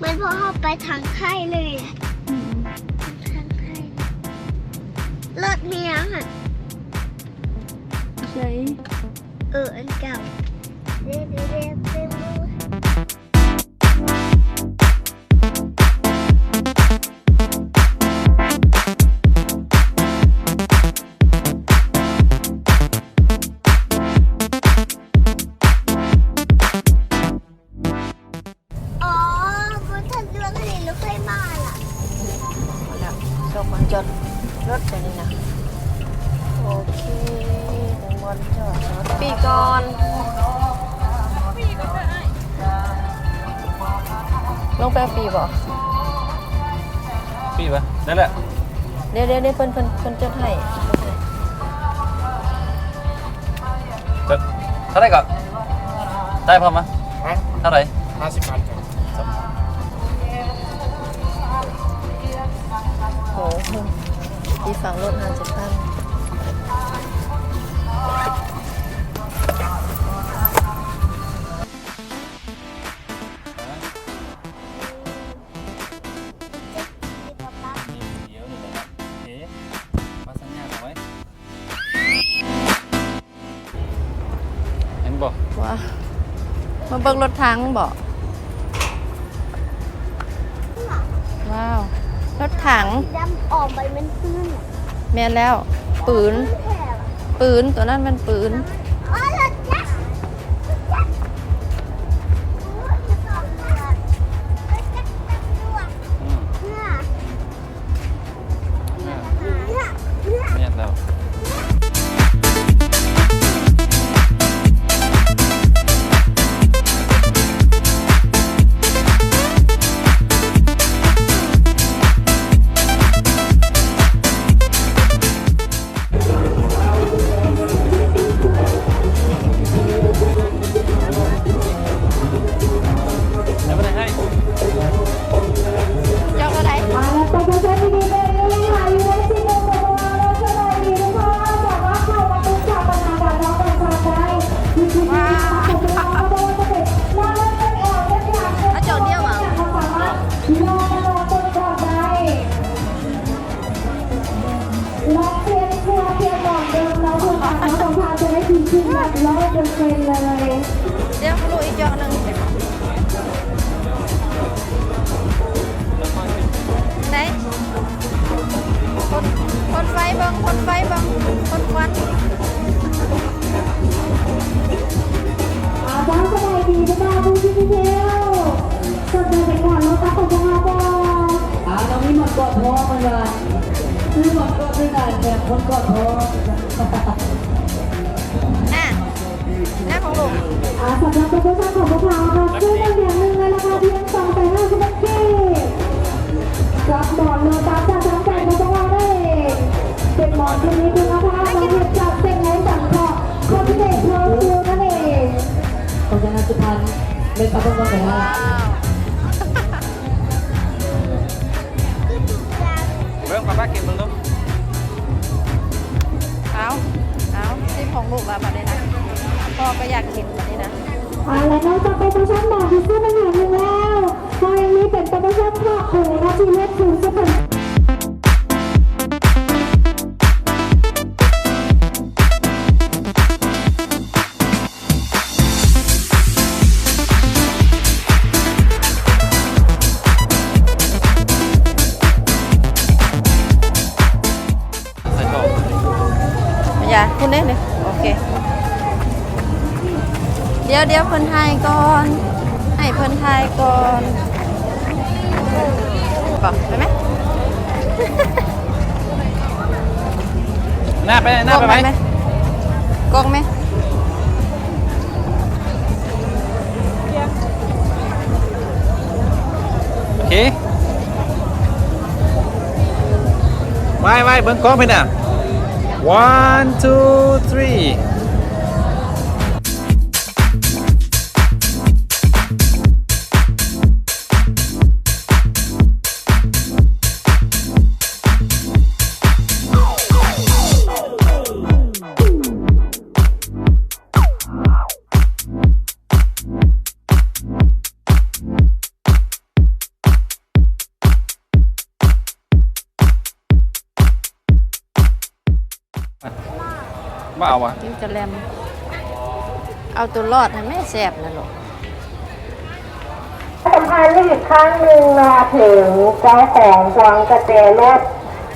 เหมือนพอเข้าไปทางไข่เลยทางไข่รถเมียงอะใช่เอออันเก่าเรียบเรียบเรียบเรียบ งมาจอดรถไปนี่นะโอเคถึงวันจอดรถปีก่อนลงไปเอาปีบ่พี่ปะนั่นแหละเดี๋ยวเดี๋ยวเดี๋ยวเพิ่นเพิ่นเพิ่นจดให้จะเท่าไหรก่อนได้พอมะฮะเท่าไหรห้าสิบพันครั โอ้โหที่ฝั่งรถห้าสิบพันเดี๋ยวนี่แหละเอ๊ะมาสัญญาณเอาไว้เห็นบ่ว้ามาเบิ่งรถถังบ่ว้าว รถถังดำออกไปมันตื้นอะแม่นแล้ว ปืนแผ่อะปืนตัวนั้นมันปืน ลองเพียงเพียงเพียงก่อนเดิมแล้วคุณอาจจะพาจะได้ทีขึ้นแบบร้อยเป็นเลยเดี๋ยวลูกอีกเจ้าหนึ่งไหนคนคนไฟบังคนไฟบังคนควันอาจาสบายดีหรือเปล่าคุณพี่เทียวสดเลยก่อนเราตัดผมขอาก่อนอ่าน้องนี่มันกอดท้อมันเลย คือมันกอดด้วยกันเนี่คนกอดท้ออะหน้าของลูกอ่าสำหรับโปรโมชั่นของพวกเราค่ะซื้อหนึ่งอย่างหนึ่งในราคาเพียงสองแสนห้าสิบเอ็ดเก้กับหมอนโลตัสจากสองแสนของพวกเราได้เป็นหมอนชนิดคุณภาพและเก็บจากเซ็งในสังเคราะห์คอนเทนต์โปรฟิลนั่นเองเพราะฉะนั้นสุพรรณเป็นตะบนกันว่าว้าวเบิ่งป้า ป้ากินเบิ่งดูเอาเอาซิมของลูกละบัดนี้นะพ่อก็อยากกินบัดนี้นะอ่าและนอกจากโปรโมชั่นหมอนที่ซื้อมาอย่างหนึ่งแล้วเรายังมีเป็นโปรโมชั่นครอบครัวแล คุณได้เลยโอเค เดี๋ยวเดี๋ยวเพิ่นทายก่อน ให้เพิ่นทายก่อนบอกไปไหมหน้าไปหน้าไปไหมกงไหมโอเคไว้ไว้เบิ่งกล้องไปน่ะ one two three บ่เอาวะกินกระแลมเอาตัวรอดให้แม่แสบนะลูกสัมพันธ์อีกครั้งหนึ่งมาถึงเจ้าของพวงกระเตรถ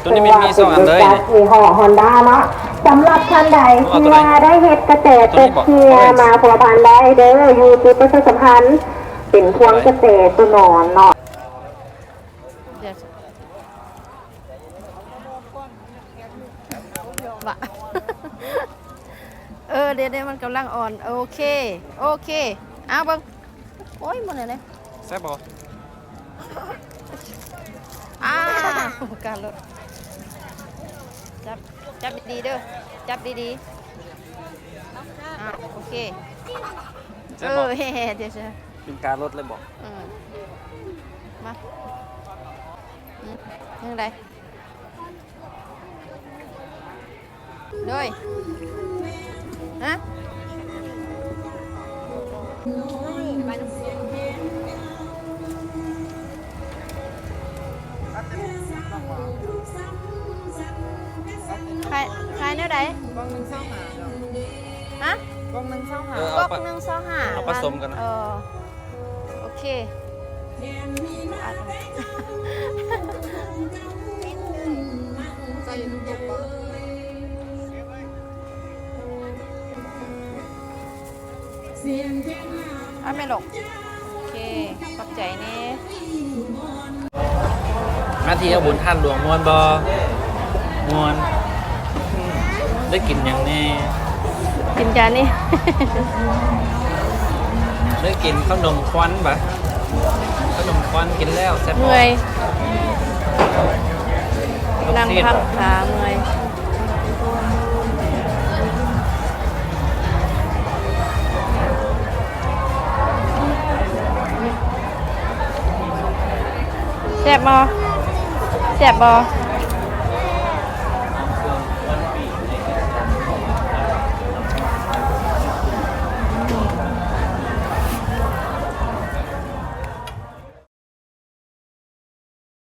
ตัวนี้มันมีสองอันเลยจานี่กยี่ห้อฮอนด้าเนาะสำหรับท่านใดที่ว่าได้เฮ็ดกระเตรเป็ดเชียร์มาผัวพันได้เด้ออยู่จุดประชาสัมพันธ์เป็นพวงกระเตตัวหนอนเนาะ เดี๋ยววะ เออเดี๋ยวเดี๋ยวมันกำลังอ่อน โอเค โอเค เอาเบังโอ้ยมันอะไรแซ่บบ่อ่าการรถจับ จับดีๆเด้อ จับดีๆอ่าโอเค แซ่เอบบ่อเฮ้ๆเดี๋ยวจะเป็นการลดเลยบ่อืมมาอืมยังไงด้วย ฮะใครใครเนื้อใดกองหนึ่งเศร้าหาฮะกองหนึ่งเศร้าหา เออกเอาอไปกหนึ่งเศร้าหาเอาผสมกันนะ เออโอเคอะเอาไม่หลกโอเคขอบใจนี่มาเที่ยวบุญท่านหลวงมวนบ่มวนอืมได้กินหยังแน่กินจานนี่ ได้กินขนมควันปะขนมควันกินแล้วแซ่บบ่เมื่อยลูกนั่งซีดพักบ่ขาเมื่อย แซ่บบ่แซ่บบ่